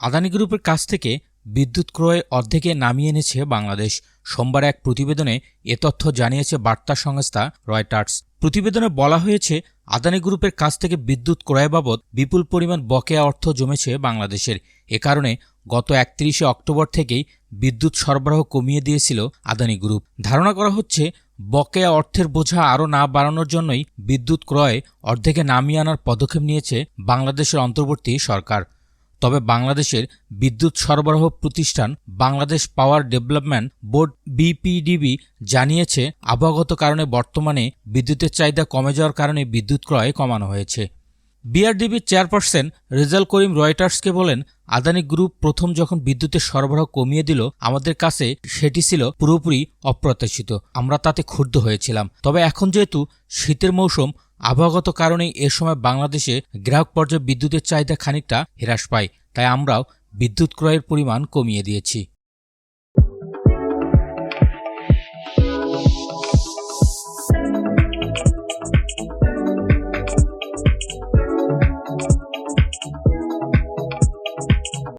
আদানি গ্রুপের কাছ থেকে বিদ্যুৎ ক্রয়ে অর্ধেকে নামিয়ে এনেছে বাংলাদেশ। সোমবার এক প্রতিবেদনে এ তথ্য জানিয়েছে বার্তা সংস্থা রয়টার্স। প্রতিবেদনে বলা হয়েছে, আদানি গ্রুপের কাছ থেকে বিদ্যুৎ ক্রয় বাবদ বিপুল পরিমাণ বকেয়া অর্থ জমেছে বাংলাদেশের। এ কারণে গত একত্রিশে অক্টোবর থেকেই বিদ্যুৎ সরবরাহ কমিয়ে দিয়েছিল আদানি গ্রুপ। ধারণা করা হচ্ছে, বকেয়া অর্থের বোঝা আরও না বাড়ানোর জন্যই বিদ্যুৎ ক্রয়ে অর্ধেকে নামিয়ে আনার পদক্ষেপ নিয়েছে বাংলাদেশের অন্তর্বর্তী সরকার। তবে বাংলাদেশের বিদ্যুৎ সরবরাহ প্রতিষ্ঠান Bangladesh power development board BPDB জানিয়েছে, আবহাওয়াগত কারণে বর্তমানে বিদ্যুতের চাহিদা কমে যাওয়ার কারণে বিদ্যুৎ ক্রয় কমানো হয়েছে। বিআরডিবির চেয়ারপারসন রেজাল করিম রয়টার্সকে বলেন, আদানি গ্রুপ প্রথম যখন বিদ্যুতের সরবরাহ কমিয়ে দিল, আমাদের কাছে সেটি ছিল পুরোপুরি অপ্রত্যাশিত। আমরা তাতে ক্ষুব্ধ হয়েছিলাম। তবে এখন যেহেতু শীতের মৌসুম, আবহাওয়াগত কারণেই এ সময় বাংলাদেশে গ্রাহক পর্যায়ে বিদ্যুতের চাহিদা খানিকটা হ্রাস পায়। তাই আমরাও বিদ্যুৎ ক্রয়ের পরিমাণ কমিয়ে দিয়েছি।